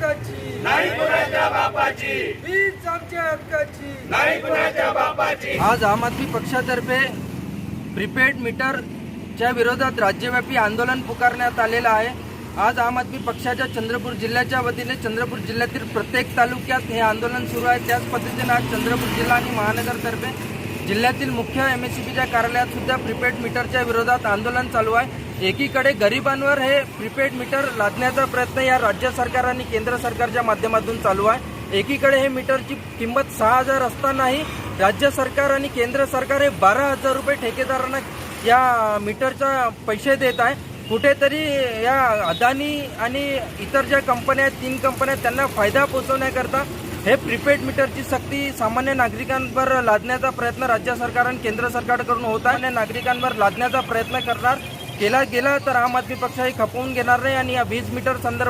हक्काची. नाही कुणाच्या बापाची. वीज आमच्या हक्काची. नाही कुणाच्या बापाची. आज आम आदमी पक्षातर्फे प्रीपेड मीटरच्या विरोधात राज्यव्यापी आंदोलन पुकारण्यात आलेलं आहे. आज आम आदमी पक्षाच्या चंद्रपूर जिल्ह्याच्या वतीने चंद्रपूर जिल्ह्यातील प्रत्येक तालुक्यात हे आंदोलन सुरू आहे. त्याच पद्धतीने आज चंद्रपूर जिल्हा आणि महानगरतर्फे जिल्ह्यातील मुख्य एम एस सी बीच्या कार्यालयात सुद्धा प्रीपेड मीटरच्या विरोधात आंदोलन चालू आहे. एकीकडे गरिबांवर हे प्रीपेड मीटर लादण्याचा प्रयत्न या राज्य सरकार आणि केंद्र सरकारच्या माध्यमातून चालू आहे. एकीकडे हे मीटरची किंमत सहा हजार असतानाही राज्य सरकार आणि केंद्र सरकार हे बारा हजार रुपये ठेकेदारांना या मीटरचा पैसे देत आहे. कुठेतरी या अदानी आणि इतर ज्या कंपन्या आहेत तीन कंपन्या आहेत त्यांना फायदा पोहोचवण्याकरता हे प्रीपेड मीटरची सक्ती सामान्य नागरिकांवर लादण्याचा प्रयत्न राज्य सरकार आणि केंद्र सरकारकडून होत आहे. आणि नागरिकांवर लादण्याचा प्रयत्न करणार केला गेला तर आम आदमी पक्ष हे खपवून घेणार नाही आणि या वीज मीटर संदर्भात